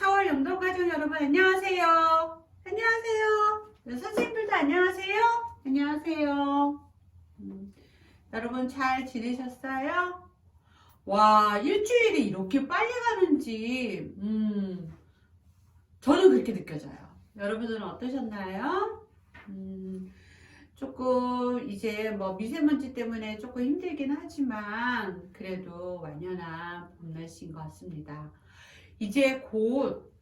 4월 영동 가족 여러분 안녕하세요. 안녕하세요. 네, 선생님들도 안녕하세요. 안녕하세요. 음, 여러분 잘 지내셨어요? 와 일주일이 이렇게 빨리 가는지 음, 저는 그렇게 느껴져요. 여러분들은 어떠셨나요? 음, 조금 이제 뭐 미세먼지 때문에 조금 힘들긴 하지만 그래도 완연한 봄 날씨인 것 같습니다. 이제 곧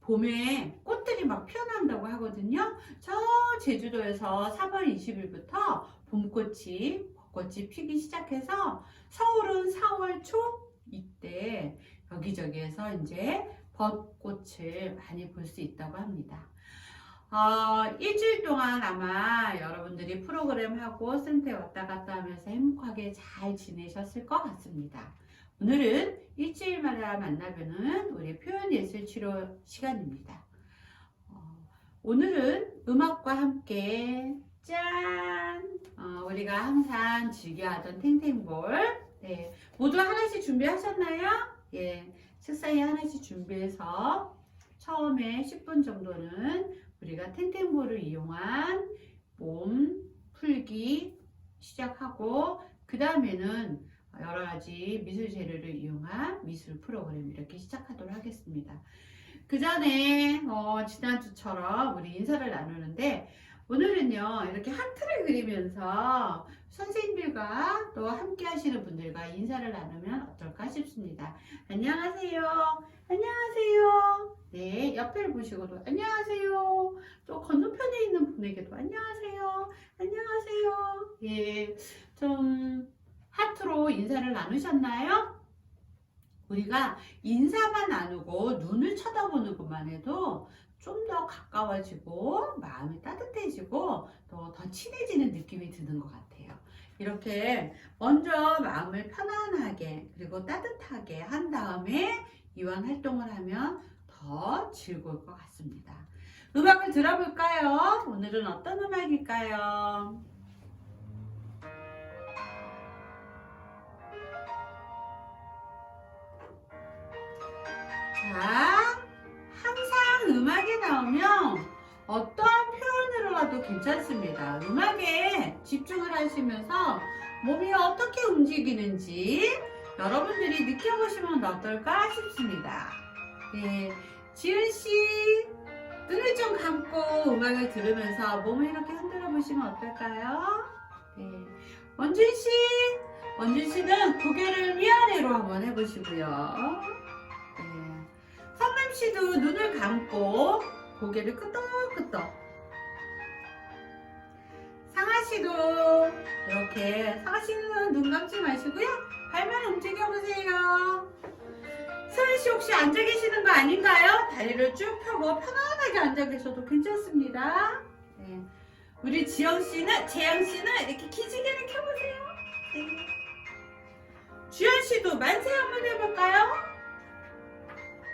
봄에 꽃들이 막 피어난다고 하거든요. 저 제주도에서 3월 20일부터 봄꽃이 벚꽃이 피기 시작해서 서울은 4월 초 이때 여기저기에서 이제 벚꽃을 많이 볼 수 있다고 합니다. 어, 일주일 동안 아마 여러분들이 프로그램 하고 센터에 왔다 갔다 하면서 행복하게 잘 지내셨을 것 같습니다. 오늘은 일주일마다 만나보는 우리 표현예술 치료 시간입니다. 어, 오늘은 음악과 함께 짠! 어, 우리가 항상 즐겨하던 탱탱볼 네, 모두 하나씩 준비하셨나요? 예, 책상에 하나씩 준비해서 처음에 10분 정도는 우리가 탱탱볼을 이용한 몸 풀기 시작하고 그 다음에는 여러 가지 미술 재료를 이용한 미술 프로그램 이렇게 시작하도록 하겠습니다. 그 전에 어, 지난주처럼 우리 인사를 나누는데 오늘은요 이렇게 하트를 그리면서 선생님들과 또 함께 하시는 분들과 인사를 나누면 어떨까 싶습니다. 안녕하세요. 안녕하세요. 네, 옆을 보시고도 안녕하세요. 또 건너편에 있는 분에게도 안녕하세요. 안녕하세요. 예, 좀 하트로 인사를 나누셨나요? 우리가 인사만 나누고 눈을 쳐다보는 것만 해도 좀 더 가까워지고 마음이 따뜻해지고 또 더 친해지는 느낌이 드는 것 같아요. 이렇게 먼저 마음을 편안하게 그리고 따뜻하게 한 다음에 이완 활동을 하면 더 즐거울 것 같습니다. 음악을 들어볼까요? 오늘은 어떤 음악일까요? 자, 항상 음악이 나오면 어떠한 표현으로라도 괜찮습니다. 음악에 집중을 하시면서 몸이 어떻게 움직이는지 여러분들이 느껴보시면 어떨까 싶습니다. 네, 지은 씨, 눈을 좀 감고 음악을 들으면서 몸을 이렇게 흔들어 보시면 어떨까요? 네, 원준 씨, 원준 씨는 고개를 위아래로 한번 해보시고요. 씨도 눈을 감고 고개를 끄덕끄덕. 상아 씨도 이렇게 상아 씨는 눈 감지 마시고요. 발만 움직여 보세요. 서현 씨 혹시 앉아 계시는 거 아닌가요? 다리를 쭉 펴고 편안하게 앉아 계셔도 괜찮습니다. 네. 우리 지영 씨는 재영 씨는 이렇게 기지개를 켜보세요. 네. 주현 씨도 만세 한번 해볼까요?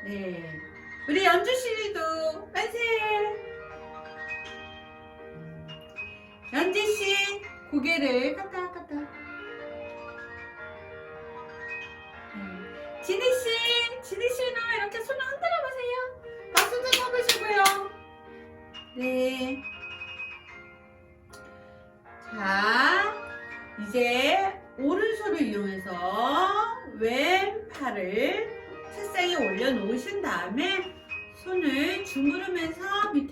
네. 우리 연주 씨도 만세. 음. 연지 씨 고개를 까딱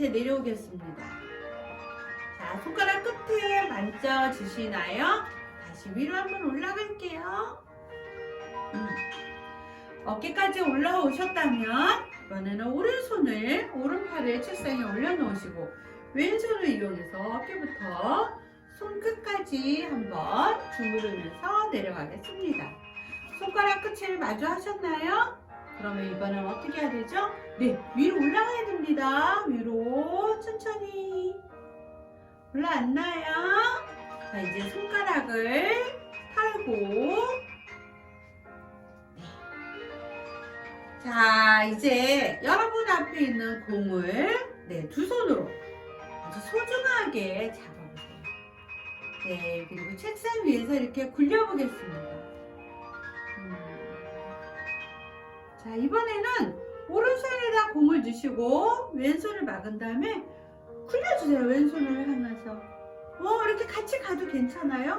밑에 내려오겠습니다. 자, 손가락 끝에 만져주시나요? 다시 위로 한번 올라갈게요. 음. 어깨까지 올라오셨다면 이번에는 오른손을 오른팔을 책상에 올려놓으시고 왼손을 이용해서 어깨부터 손끝까지 한번 주무르면서 내려가겠습니다. 손가락 끝을 마주 하셨나요? 그러면 이번엔 어떻게 해야 되죠? 네, 위로 올라가야 됩니다. 위로 천천히 올라왔나요? 자, 이제 손가락을 털고 네. 자, 이제 여러분 앞에 있는 공을 네, 두 손으로 아주 소중하게 잡아보세요. 네, 그리고 책상 위에서 이렇게 굴려보겠습니다. 자, 이번에는 오른손에다 공을 넣으시고 왼손을 막은 다음에 굴려주세요. 왼손을 하면서. 어, 이렇게 같이 가도 괜찮아요.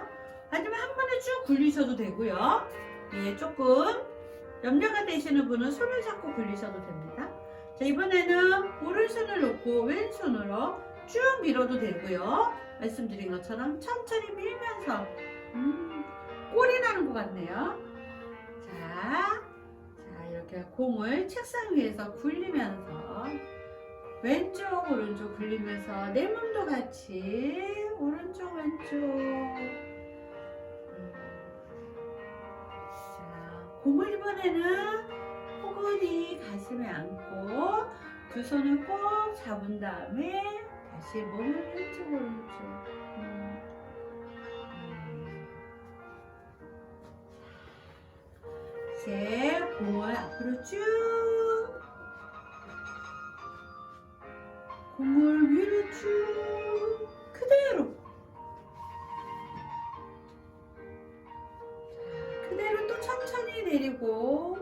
아니면 한 번에 쭉 굴리셔도 되고요. 예, 조금 염려가 되시는 분은 손을 잡고 굴리셔도 됩니다. 자, 이번에는 오른손을 놓고 왼손으로 쭉 밀어도 되고요. 말씀드린 것처럼 천천히 밀면서 음, 꼴이 나는 것 같네요. 자, 자 이렇게 공을 책상 위에서 굴리면서 왼쪽 오른쪽 굴리면서 내 몸도 같이 오른쪽 왼쪽 음. 자 공을 이번에는 포근히 가슴에 안고 두 손을 꼭 잡은 다음에 다시 몸을 왼쪽 오른쪽 이제 공을 앞으로 쭉. 공을 위로 쭉. 그대로. 자, 그대로 또 천천히 내리고.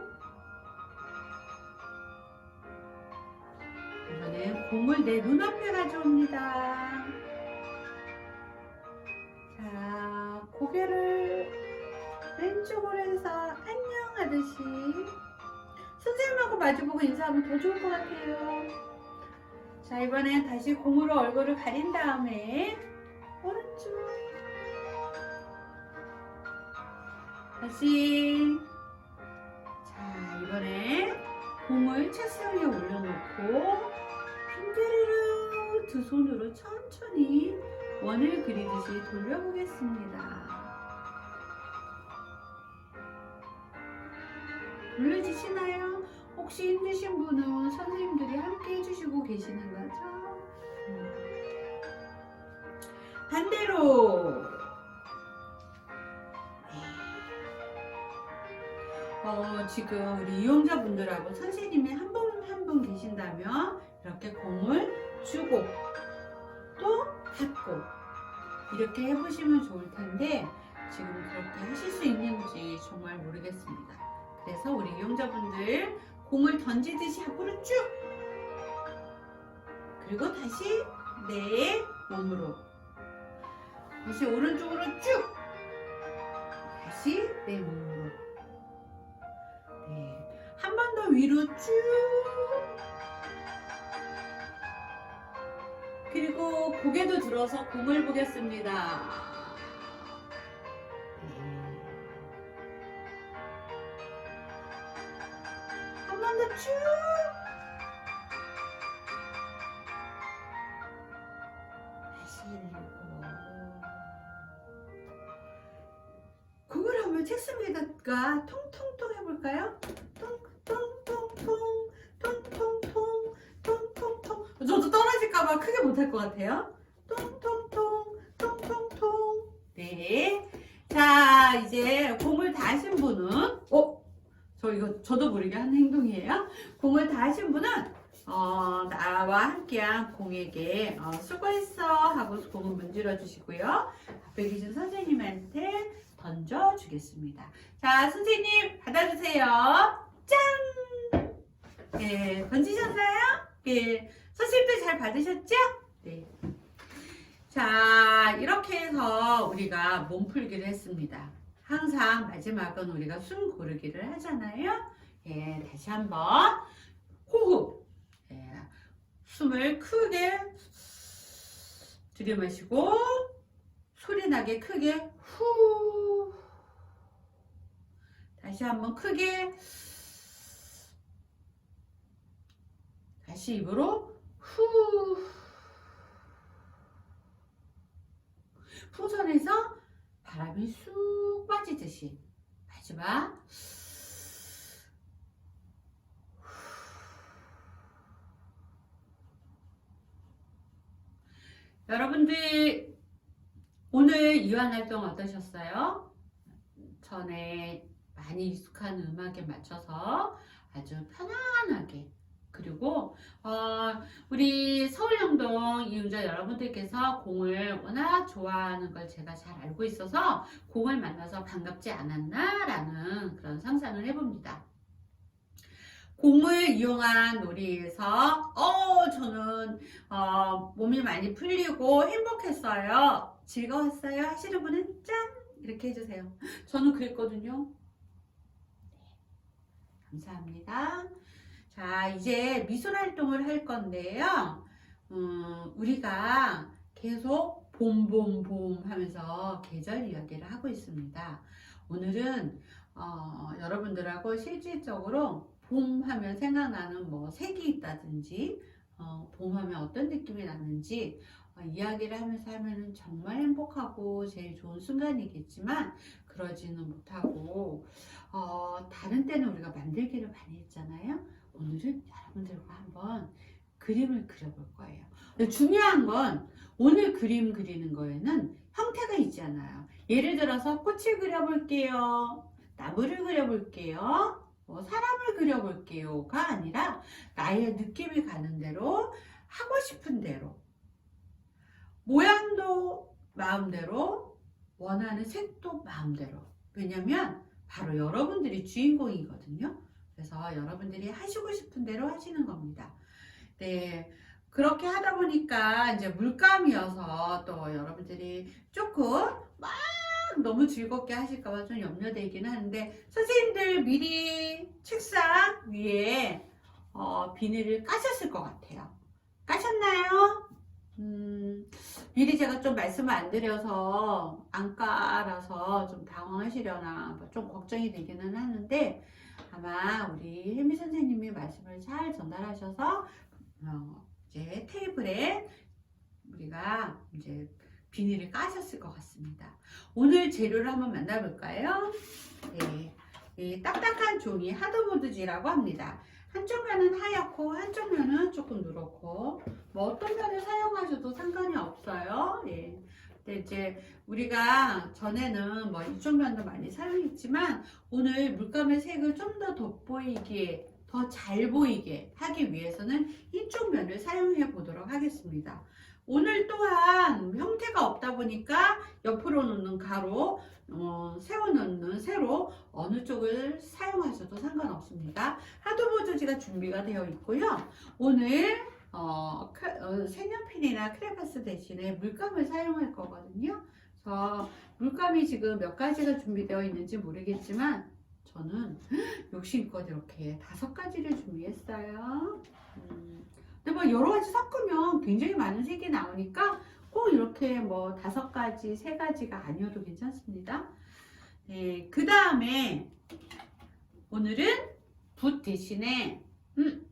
이번엔 공을 내 눈앞에 가져옵니다. 자 고개를 왼쪽으로 해서 안녕 하듯이 선생님하고 마주보고 인사하면 더 좋을 것 같아요. 자 이번엔 다시 공으로 얼굴을 가린 다음에 오른쪽. 다시. 자 이번에 공을 책상 위에 올려놓고 빙그르르 두 손으로 천천히 원을 그리듯이 돌려보겠습니다 돌려지시나요? 혹시 힘드신 분은 선생님들이 함께 해주시고 계시는 거죠? 음. 반대로 네. 어, 지금 우리 이용자분들하고 선생님이 한분 한 분 계신다면 이렇게 공을 주고 또 받고 이렇게 해보시면 좋을 텐데 지금 그렇게 하실 수 있는지 정말 모르겠습니다. 그래서 우리 이용자분들 공을 던지듯이 앞으로 쭉. 그리고 다시 내 몸으로. 다시 오른쪽으로 쭉. 다시 내 몸으로. 네. 한 번 더 위로 쭉. 그리고 고개도 들어서 공을 보겠습니다 더 쭉. 내리고. 그걸 한번 책상 위에다가 통통통 해볼까요? 통통통통, 통통통, 통통통. 저도 떨어질까봐 크게 못할 것 같아요. 통통통, 통통통. 네. 자, 이제 공을 다 하신 분은, 어? 저 이거 저도 모르게 한 행동이에요. 공을 다 하신 분은 어, 나와 공에게 어, 수고했어 하고 공을 문질러 주시고요. 앞에 계신 선생님한테 던져 주겠습니다. 자, 선생님 받아주세요. 짠! 네, 던지셨나요? 네, 선생님들 잘 받으셨죠? 네. 자, 이렇게 해서 우리가 몸풀기를 했습니다. 항상 마지막은 우리가 숨 고르기를 하잖아요. 예, 다시 한번 호흡. 예, 숨을 크게 들이마시고 소리 나게 크게 후. 다시 한번 크게 다시 입으로 후. 풍선에서 바람이 쑥 빠지듯이 마지막 여러분들 오늘 이완 활동 어떠셨어요? 전에 많이 익숙한 음악에 맞춰서 아주 편안하게 그리고 어, 우리 서울영동 이윤자 여러분들께서 공을 워낙 좋아하는 걸 제가 잘 알고 있어서 공을 만나서 반갑지 않았나 라는 그런 상상을 해봅니다. 공을 이용한 놀이에서 어 저는 어, 몸이 많이 풀리고 행복했어요. 즐거웠어요. 하시는 분은 짠 이렇게 해주세요. 저는 그랬거든요. 네, 감사합니다. 자 이제 미술 활동을 할 건데요. 음, 우리가 계속 봄봄봄 하면서 계절 이야기를 하고 있습니다. 오늘은 어, 여러분들하고 실질적으로 봄 하면 생각나는 뭐 색이 있다든지 어, 봄 하면 어떤 느낌이 나는지 어, 이야기를 하면서 하면은 정말 행복하고 제일 좋은 순간이겠지만 그러지는 못하고 어, 다른 때는 우리가 만들기를 많이 했잖아요. 오늘은 여러분들과 한번 그림을 그려볼 거예요. 중요한 건 오늘 그림 그리는 거에는 형태가 있잖아요. 예를 들어서 꽃을 그려볼게요. 나무를 그려볼게요. 뭐 사람을 그려볼게요가 아니라 나의 느낌이 가는 대로 하고 싶은 대로 모양도 마음대로 원하는 색도 마음대로 왜냐면 바로 여러분들이 주인공이거든요. 그래서 여러분들이 하시고 싶은 대로 하시는 겁니다. 네. 그렇게 하다 보니까 이제 물감이어서 또 여러분들이 조금 막 너무 즐겁게 하실까봐 좀 염려되긴 하는데 선생님들 미리 책상 위에 어, 비닐을 까셨을 것 같아요. 까셨나요? 음, 미리 제가 좀 말씀을 안 드려서 안 깔아서 좀 당황하시려나 뭐좀 걱정이 되기는 하는데 아마 우리 혜미 선생님이 말씀을 잘 전달하셔서 어, 이제 테이블에 우리가 이제 비닐을 까셨을 것 같습니다. 오늘 재료를 한번 만나볼까요? 네, 이 딱딱한 종이 하드보드지라고 합니다. 한쪽 면은 하얗고 한쪽 면은 조금 누렇고 뭐 어떤 면을 사용하셔도 상관이 없어요. 예. 근데 이제 우리가 전에는 뭐 이쪽 면도 많이 사용했지만 오늘 물감의 색을 좀 더 돋보이게 더 잘 보이게 하기 위해서는 이쪽 면을 사용해 보도록 하겠습니다. 오늘 또한 형태가 없다 보니까 옆으로 놓는 가로, 어, 세워 놓는 세로 어느 쪽을 사용하셔도 상관없습니다. 하드보드지가 준비가 되어 있고요. 오늘 어, 크- 어, 색연필이나 크레파스 대신에 물감을 사용할 거거든요. 그래서 물감이 지금 몇 가지가 준비되어 있는지 모르겠지만 저는 욕심껏 이렇게 다섯 가지를 준비했어요. 음, 근데 뭐 여러 가지 섞으면 굉장히 많은 색이 나오니까 꼭 이렇게 뭐 다섯 가지, 세 가지가 아니어도 괜찮습니다. 네, 그 다음에 오늘은 붓 대신에 음,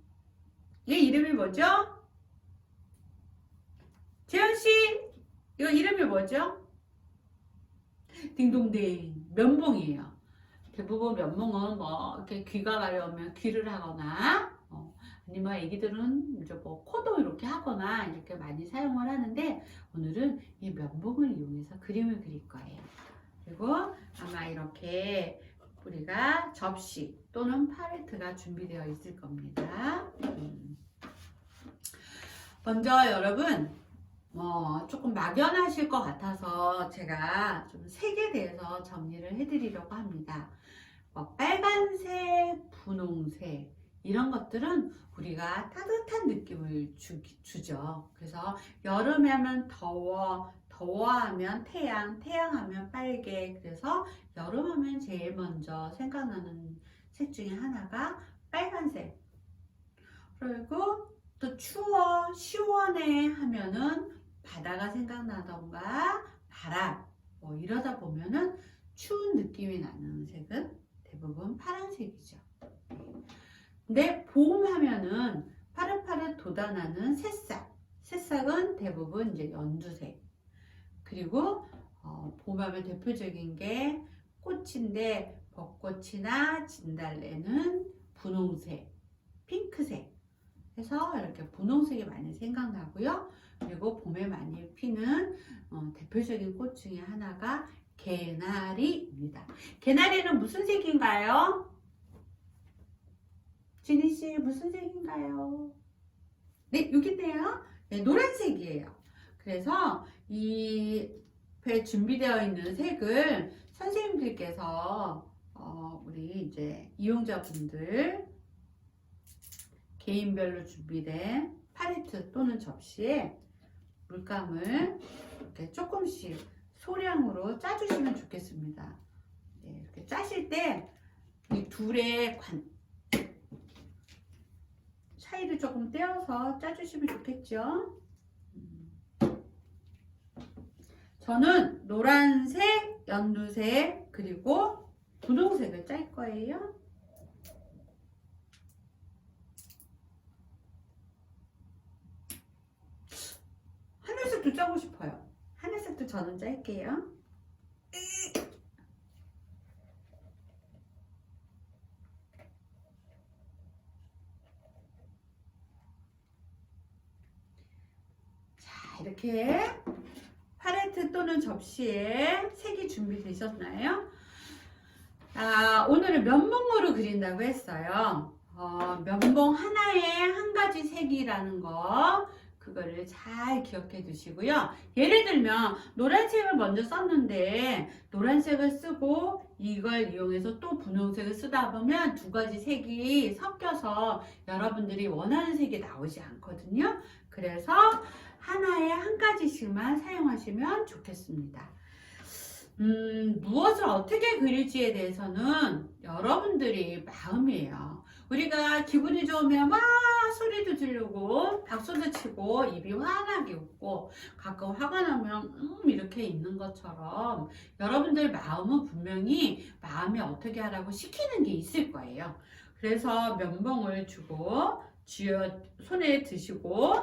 얘 이름이 뭐죠? 재현 씨, 이거 이름이 뭐죠? 딩동댕 면봉이에요. 대부분 면봉은 뭐 이렇게 귀가 가려우면 귀를 하거나 어, 아니면 애기들은 이제 뭐 코도 이렇게 하거나 이렇게 많이 사용을 하는데 오늘은 이 면봉을 이용해서 그림을 그릴 거예요. 그리고 아마 이렇게 우리가 접시 또는 팔레트가 준비되어 있을 겁니다. 음. 먼저 여러분 뭐 조금 막연하실 것 같아서 제가 좀 색에 대해서 정리를 해드리려고 합니다. 뭐 빨간색, 분홍색 이런 것들은 우리가 따뜻한 느낌을 주, 주죠. 그래서 여름에 하면 더워, 더워하면 태양, 태양하면 빨개. 그래서 여름하면 제일 먼저 생각나는 색 중에 하나가 빨간색. 그리고 또 추워, 시원해 하면은 바다가 생각나던가 바람 뭐 이러다 보면은 추운 느낌이 나는 색은 대부분 파란색이죠. 근데 봄 하면은 파릇파릇 돋아나는 새싹. 새싹은 대부분 이제 연두색. 그리고 어, 봄 하면 대표적인 게 꽃인데 벚꽃이나 진달래는 분홍색, 핑크색. 해서 이렇게 분홍색이 많이 생각나고요. 그리고 봄에 많이 피는 어, 대표적인 꽃 중에 하나가 개나리입니다. 개나리는 무슨 색인가요? 지니 씨 무슨 색인가요? 네, 여기 있네요. 네, 노란색이에요. 그래서 이배 준비되어 있는 색을 선생님들께서 어, 우리 이제 이용자분들 개인별로 준비된 팔레트 또는 접시에 물감을 이렇게 조금씩 소량으로 짜주시면 좋겠습니다. 네, 이렇게 짜실 때 이 둘의 관 차이를 조금 떼어서 짜주시면 좋겠죠. 음. 저는 노란색, 연두색, 그리고 분홍색을 짤 거예요. 하늘색도 짜고 싶어요. 하늘색도 저는 짤게요. 자, 이렇게 팔레트 또는 접시에 색이 준비되셨나요? 아, 오늘은 면봉으로 그린다고 했어요. 어, 면봉 하나에 한 가지 색이라는 거 그거를 잘 기억해 두시고요. 예를 들면 노란색을 먼저 썼는데 노란색을 쓰고 이걸 이용해서 또 분홍색을 쓰다 보면 두 가지 색이 섞여서 여러분들이 원하는 색이 나오지 않거든요. 그래서 하나에 한 가지씩만 사용하시면 좋겠습니다. 음, 무엇을 어떻게 그릴지에 대해서는 여러분들이 마음이에요. 우리가 기분이 좋으면 막 소리도 지르고 박수도 치고 입이 환하게 웃고 가끔 화가 나면 음 이렇게 있는 것처럼 여러분들 마음은 분명히 마음이 어떻게 하라고 시키는 게 있을 거예요. 그래서 면봉을 주고 쥐어 손에 드시고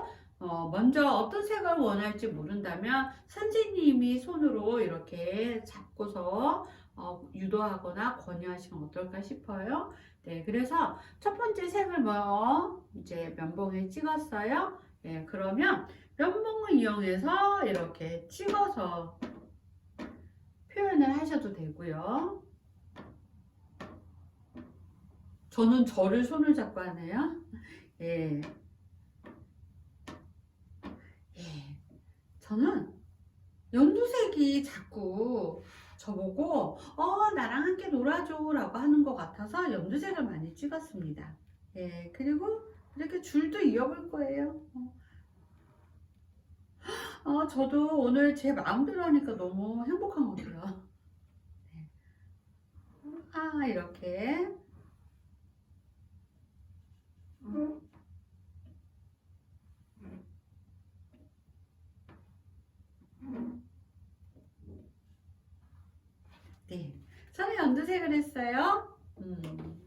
어, 먼저 어떤 색을 원할지 모른다면 선생님이 손으로 이렇게 잡고서 어, 유도하거나 권유하시면 어떨까 싶어요. 네, 그래서 첫 번째 색을 뭐 이제 면봉에 찍었어요. 네, 그러면 면봉을 이용해서 이렇게 찍어서 표현을 하셔도 되고요. 저는 저를 손을 잡고 하네요. 예. 예. 저는 연두색이 자꾸 저보고 어 나랑 함께 놀아줘 라고 하는 것 같아서 연두색을 많이 찍었습니다. 예 그리고 이렇게 줄도 이어볼 거예요. 어. 어, 저도 오늘 제 마음대로 하니까 너무 행복한 것 같아요. 네. 아 이렇게. 네, 저는 연두색을 했어요. 음.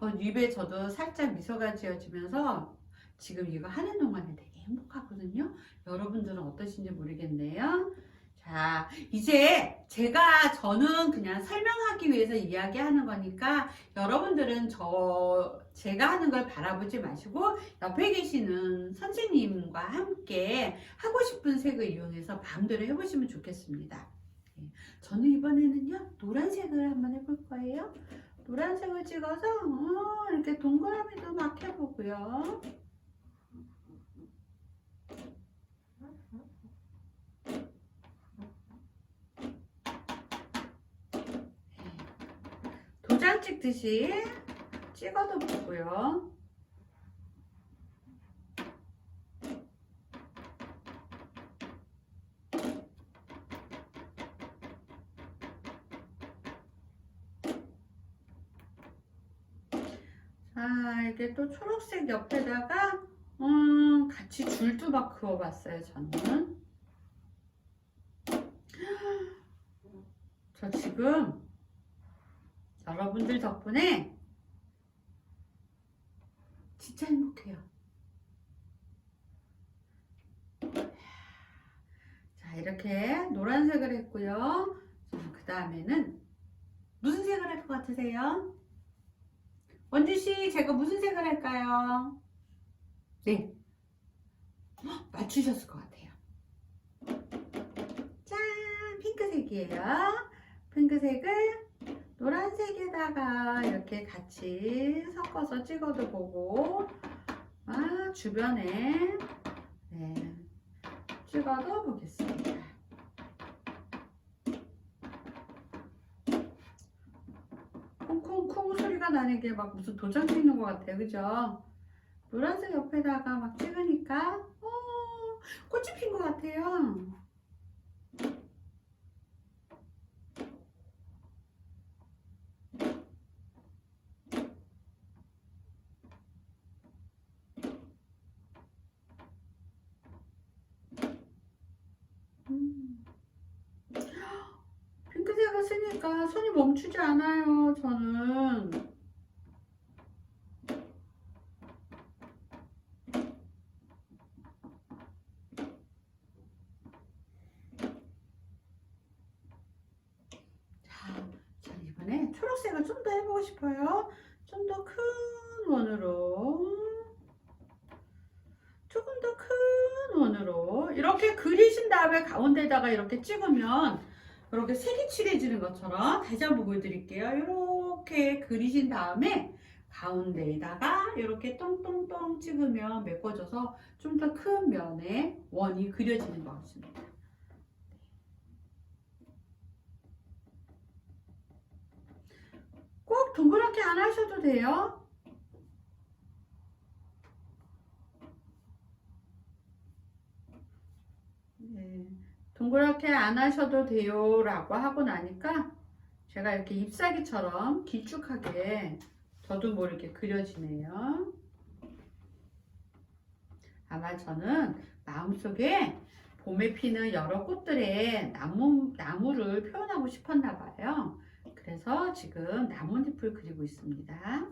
어, 입에 저도 살짝 미소가 지어지면서 지금 이거 하는 동안에 되게 행복하거든요. 여러분들은 어떠신지 모르겠네요. 자, 이제 제가 저는 그냥 설명하기 위해서 이야기하는 거니까 여러분들은 저 제가 하는 걸 바라보지 마시고 옆에 계시는 선생님과 함께 하고 싶은 색을 이용해서 마음대로 해보시면 좋겠습니다. 네, 저는 이번에는요 노란색을 한번 해볼 거예요. 노란색을 찍어서 어, 이렇게 동그라미도 막 해보고요. 도장 찍듯이 찍어도 보고요. 또 초록색 옆에다가 음, 같이 줄도 막 그어봤어요, 저는. 저 지금 여러분들 덕분에 진짜 행복해요. 자, 이렇게 노란색을 했고요. 그 다음에는 무슨 색을 할 것 같으세요? 원주 씨, 제가 무슨 색을 할까요? 네. 헉, 맞추셨을 것 같아요. 짠! 핑크색이에요. 핑크색을 노란색에다가 이렇게 같이 섞어서 찍어도 보고, 아, 주변에, 네, 찍어도 보겠습니다. 소리가 나는 게 막 무슨 도장 찍는 것 같아요. 그죠? 노란색 옆에다가 막 찍으니까 어, 꽃이 핀 것 같아요. 음. 핑크색을 쓰니까 손이 멈추지 않아요, 저는. 자, 자, 이번에 초록색을 좀 더 해보고 싶어요. 좀 더 큰 원으로. 조금 더 큰 원으로. 이렇게 그리신 다음에 가운데다가 이렇게 찍으면 이렇게 색이 칠해지는 것처럼 다시 한번 보여드릴게요. 이렇게 그리신 다음에 가운데에다가 이렇게 똥똥똥 찍으면 메꿔져서 좀 더 큰 면에 원이 그려지는 것 같습니다. 꼭 동그랗게 안 하셔도 돼요. 네, 동그랗게 안 하셔도 돼요 라고 하고 나니까 제가 이렇게 잎사귀처럼 길쭉하게 저도 모르게 그려지네요. 아마 저는 마음속에 봄에 피는 여러 꽃들의 나무, 나무를 표현하고 싶었나 봐요. 그래서 지금 나뭇잎을 그리고 있습니다.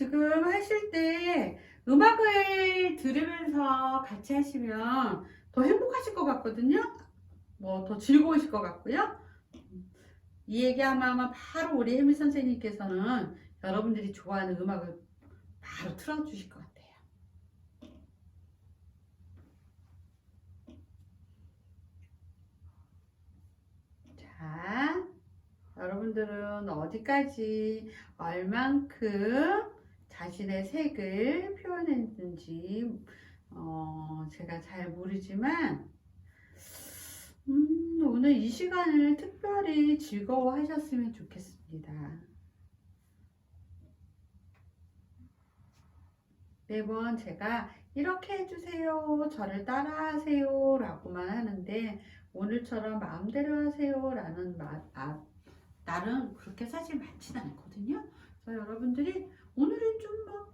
지금 하실 때 음악을 들으면서 같이 하시면 더 행복하실 것 같거든요. 뭐 더 즐거우실 것 같고요. 이 얘기하면 바로 우리 혜미 선생님께서는 여러분들이 좋아하는 음악을 바로 틀어주실 것 같아요. 자, 여러분들은 어디까지 얼만큼 자신의 색을 표현했는지 어, 제가 잘 모르지만 음, 오늘 이 시간을 특별히 즐거워하셨으면 좋겠습니다. 매번 제가 이렇게 해주세요, 저를 따라하세요 라고만 하는데 오늘처럼 마음대로 하세요 라는 마, 아, 날은 그렇게 사실 많지는 않거든요. 그래서 여러분들이 오늘은 좀 막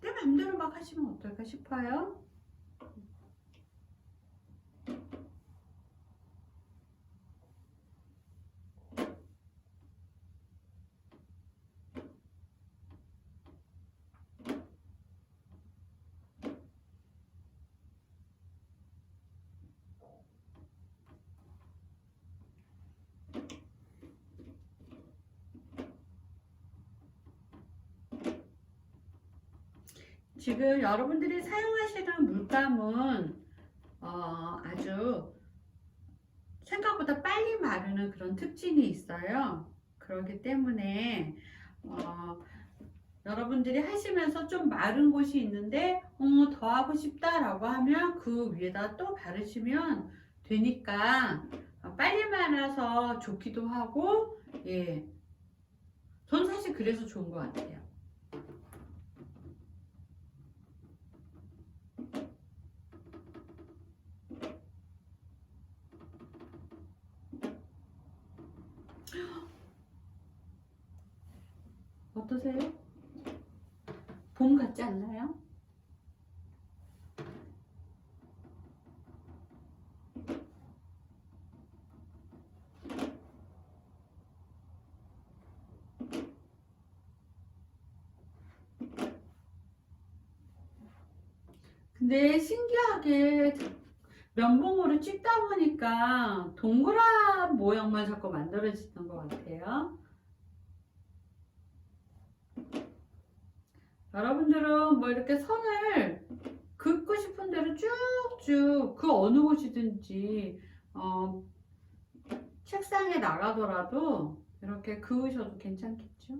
내 맘대로 막 하시면 어떨까 싶어요. 지금 여러분들이 사용하시는 물감은 어, 아주 생각보다 빨리 마르는 그런 특징이 있어요. 그렇기 때문에 어, 여러분들이 하시면서 좀 마른 곳이 있는데 어, 더 하고 싶다라고 하면 그 위에다 또 바르시면 되니까 어, 빨리 말아서 좋기도 하고 예. 전 사실 그래서 좋은 것 같아요. 어떠세요? 봄 같지 않나요? 근데 신기하게 면봉으로 찍다 보니까 동그란 모양만 자꾸 만들어지는 것 같아요. 여러분들은 뭐 이렇게 선을 긋고 싶은 대로 쭉쭉 그 어느 곳이든지 어, 책상에 나가더라도 이렇게 그으셔도 괜찮겠죠?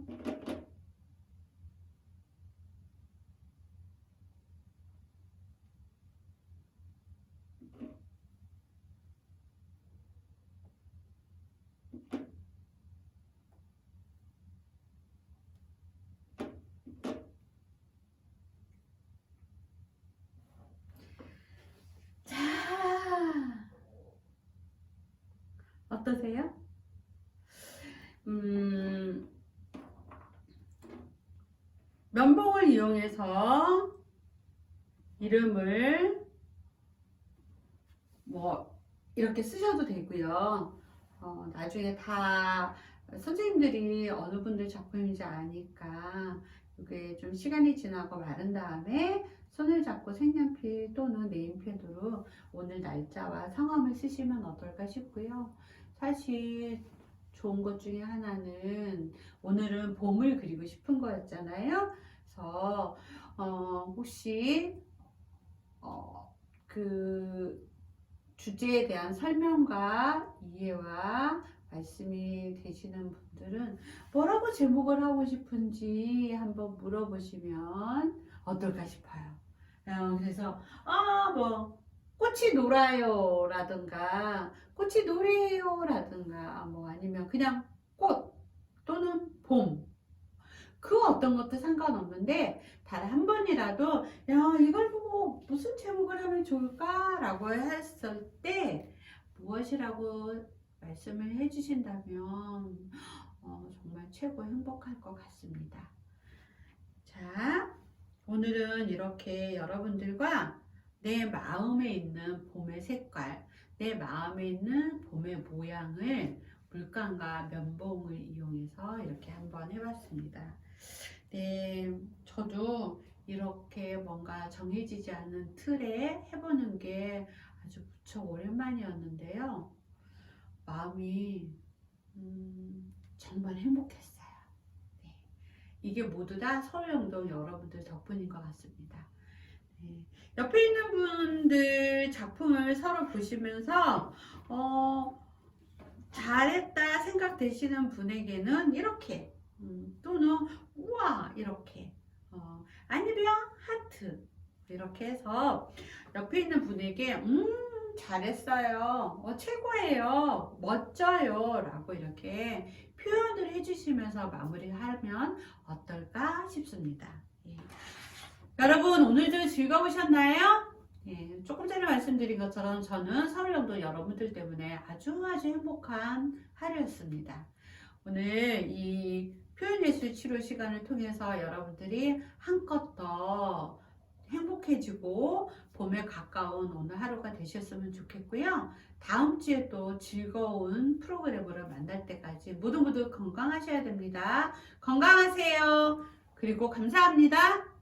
자, 어떠세요? 음, 면봉을 이용해서 이름을 뭐 이렇게 쓰셔도 되고요. 어, 나중에 다 선생님들이 어느 분들 작품인지 아니까 이게 좀 시간이 지나고 마른 다음에 손을 잡고 색연필 또는 네임펜으로 오늘 날짜와 성함을 쓰시면 어떨까 싶고요. 사실 좋은 것 중에 하나는 오늘은 봄을 그리고 싶은 거였잖아요. 그래서 어, 혹시 어, 그 주제에 대한 설명과 이해와 말씀이 되시는 분들은 뭐라고 제목을 하고 싶은지 한번 물어보시면 어떨까 싶어요. 어, 그래서 아 뭐 꽃이 놀아요 라든가 꽃이 노래요 라든가 뭐 아니면 그냥 꽃 또는 봄 그 어떤 것도 상관없는데 단 한 번이라도 야 이걸 보고 무슨 제목을 하면 좋을까라고 했을 때 무엇이라고 말씀을 해주신다면 어, 정말 최고 행복할 것 같습니다. 자 오늘은 이렇게 여러분들과 내 마음에 있는 봄의 색깔, 내 마음에 있는 봄의 모양을 물감과 면봉을 이용해서 이렇게 한번 해봤습니다. 네, 저도 이렇게 뭔가 정해지지 않은 틀에 해보는 게 아주 무척 오랜만이었는데요. 마음이 음, 정말 행복했어요. 네, 이게 모두 다 서울 영동 여러분들 덕분인 것 같습니다. 네, 옆에 있는 분들 작품을 서로 보시면서 어, 잘했다 생각되시는 분에게는 이렇게 음, 또는 우와 이렇게 어, 아니면 하트 이렇게 해서 옆에 있는 분에게 음 잘했어요 어, 최고예요 멋져요 라고 이렇게 표현을 해주시면서 마무리하면 어떨까 싶습니다 예. 여러분 오늘도 즐거우셨나요? 예, 조금 전에 말씀드린 것처럼 저는 서울영도 여러분들 때문에 아주 아주 행복한 하루였습니다. 오늘 이 표현예술 치료 시간을 통해서 여러분들이 한껏 더 행복해지고 봄에 가까운 오늘 하루가 되셨으면 좋겠고요. 다음 주에 또 즐거운 프로그램으로 만날 때까지 모두 모두 건강하셔야 됩니다. 건강하세요. 그리고 감사합니다.